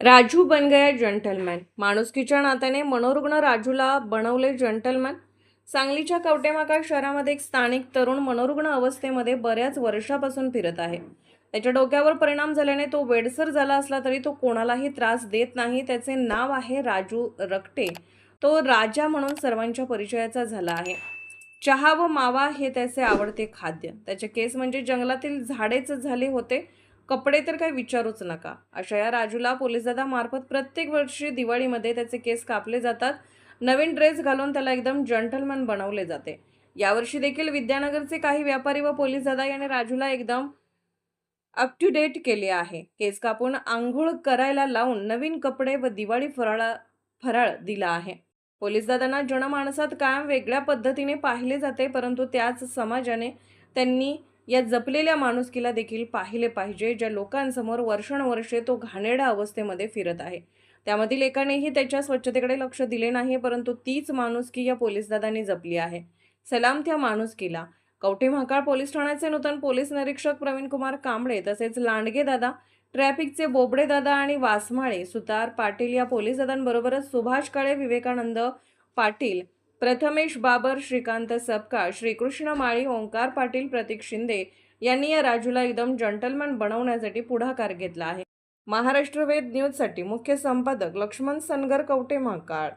राजू बन गया gentleman माणुसकीच्या नात्याने मनोरुग्ण राजूला बनवले जंटलमॅन सांगलीच्या कवटेमाका शहरामध्ये एक स्थानिक तरुण मनोरुग्ण अवस्थेमध्ये बऱ्याच वर्षापासून फिरत आहे. त्याच्या डोक्यावर परिणाम झाल्याने तो वेडसर झाला असला तरी तो कोणालाही त्रास देत नाही. त्याचे नाव आहे राजू रकटे. तो राजा म्हणून सर्वांच्या परिचयाचा झाला आहे. चहा व मावा हे त्याचे आवडते खाद्य. त्याचे केस म्हणजे जंगलातील झाडेच झाले होते. कपडे तर काही विचारूच नका. अशा या राजूला पोलीस प्रत्येक वर्षी दिवाळीमध्ये त्याचे केस कापले जातात. नवीन ड्रेस घालून त्याला एकदम जंटलमॅन बनवले जाते. यावर्षी देखील विद्यानगरचे काही व्यापारी व पोलीस दादा याने राजूला एकदम अप टू डेट केले आहे. केस कापून आंघोळ करायला लावून नवीन कपडे व दिवाळी फराळा फराळ दिला आहे. पोलीस दादांना जनमानसात कायम वेगळ्या पद्धतीने पाहिले जाते परंतु त्याच समाजाने त्यांनी या जपलेल्या माणुसकीला देखील पाहिले पाहिजे ज्या लोकांसमोर वर्षानुवर्षे तो घाणेडा अवस्थेमध्ये फिरत आहे. त्यामधील एकानेही त्याच्या स्वच्छतेकडे लक्ष दिले नाही परंतु तीच माणुसकी या पोलीसदादांनी जपली आहे. सलाम त्या माणुसकीला. कवठे महाकाळ पोलीस ठाण्याचे नूतन पोलीस निरीक्षक प्रवीण कुमार कांबळे तसेच लांडगे दादा ट्रॅफिकचे बोबडे दादा आणि वासमाळे सुतार पाटील या पोलीस दादांबरोबरच सुभाष काळे विवेकानंद पाटील प्रथमेश बाबर श्रीकांत सपकाळ श्रीकृष्ण माळी ओंकार पाटील प्रतीक शिंदे यांनी या राजूला एकदम जंटलमॅन बनवण्यासाठी पुढाकार घेतला आहे. महाराष्ट्र वेद न्यूजसाठी मुख्य संपादक लक्ष्मण सनगर कवटे महाकाळ.